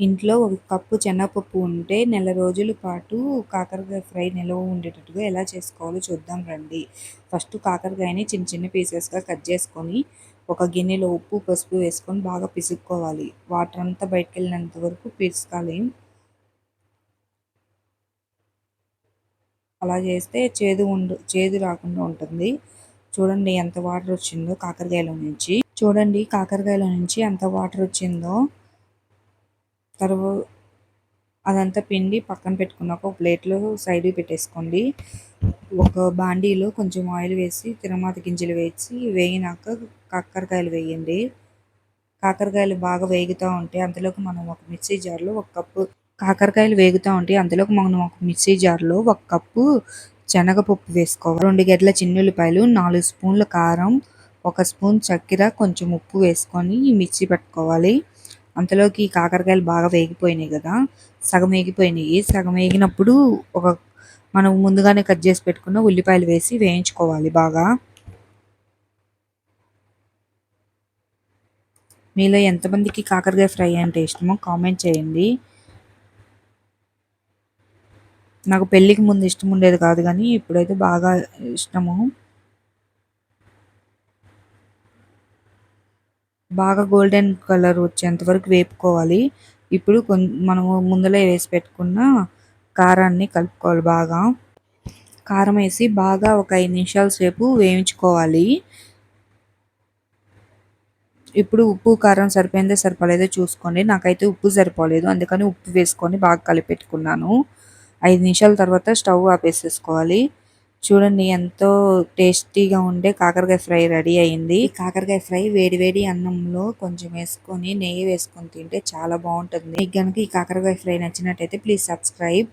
ఇంట్లో ఒక కప్పు శనగపప్పు ఉంటే నెల రోజుల పాటు కాకరకాయ ఫ్రై నిల్వ ఉండేటట్టుగా ఎలా చేసుకోవాలో చూద్దాం రండి. ఫస్ట్ కాకరకాయని చిన్న చిన్న పీసెస్గా కట్ చేసుకొని ఒక గిన్నెలో ఉప్పు పసుపు వేసుకొని బాగా పిసుక్కోవాలి. వాటర్ అంతా బయటకు వెళ్ళినంత వరకు పిసుకాలి. అలా చేస్తే చేదు ఉండు చేదు రాకుండా ఉంటుంది. చూడండి ఎంత వాటర్ వచ్చిందో కాకరకాయలో నుంచి. చూడండి కాకరకాయలో నుంచి ఎంత వాటర్ వచ్చిందో. తర్వాత అదంతా పిండి పక్కన పెట్టుకున్నాక ఒక ప్లేట్లో సైడ్కి పెట్టేసుకోండి. ఒక బాండీలో కొంచెం ఆయిల్ వేసి తిరమాత గింజలు వేసి వేగినాక కాకరకాయలు వేయండి. కాకరకాయలు బాగా వేగుతూ ఉంటే అంతలోకి మనం ఒక మిక్సీ జార్లో ఒక కప్పు కాకరకాయలు వేగుతూ ఉంటే అంతలోకి మనం ఒక మిక్సీ జార్లో ఒక కప్పు శనగపప్పు వేసుకోవాలి. రెండు గడ్డల చిన్నుల్లిపాయలు నాలుగు స్పూన్ల కారం ఒక స్పూన్ చక్కెర కొంచెం ఉప్పు వేసుకొని మిక్సీ పెట్టుకోవాలి. అంతలోకి కాకరకాయలు బాగా వేగిపోయినాయి కదా సగం వేగిపోయినాయి. సగం వేగినప్పుడు ఒక మనం ముందుగానే కట్ చేసి పెట్టుకున్న ఉల్లిపాయలు వేసి వేయించుకోవాలి బాగా. మీలో ఎంతమందికి కాకరకాయ ఫ్రై అంటే ఇష్టమో కామెంట్ చేయండి. నాకు పెళ్ళికి ముందు ఇష్టం ఉండేది కాదు కానీ ఇప్పుడైతే బాగా ఇష్టము. బాగా గోల్డెన్ కలర్ వచ్చేంత వరకు వేపుకోవాలి. ఇప్పుడు మనము ముందలే వేసి పెట్టుకున్న కారాన్ని కలుపుకోవాలి బాగా. కారం వేసి బాగా ఒక ఐదు నిమిషాల సేపు వేయించుకోవాలి. ఇప్పుడు ఉప్పు కారం సరిపోయిందో సరిపోలేదో చూసుకోండి. నాకైతే ఉప్పు సరిపోలేదు. అందుకని ఉప్పు వేసుకొని బాగా కలిపెట్టుకున్నాను. ఐదు నిమిషాల తర్వాత స్టవ్ ఆపేసేసుకోవాలి. చూడండి ఎంతో టేస్టీగా ఉండే కాకరకాయ ఫ్రై రెడీ అయింది. కాకరకాయ ఫ్రై వేడి వేడి అన్నంలో కొంచెం వేసుకొని నెయ్యి వేసుకొని తింటే చాలా బాగుంటుంది. మీకు కనుక ఈ కాకరకాయ ఫ్రై నచ్చినట్టయితే ప్లీజ్ సబ్స్క్రైబ్.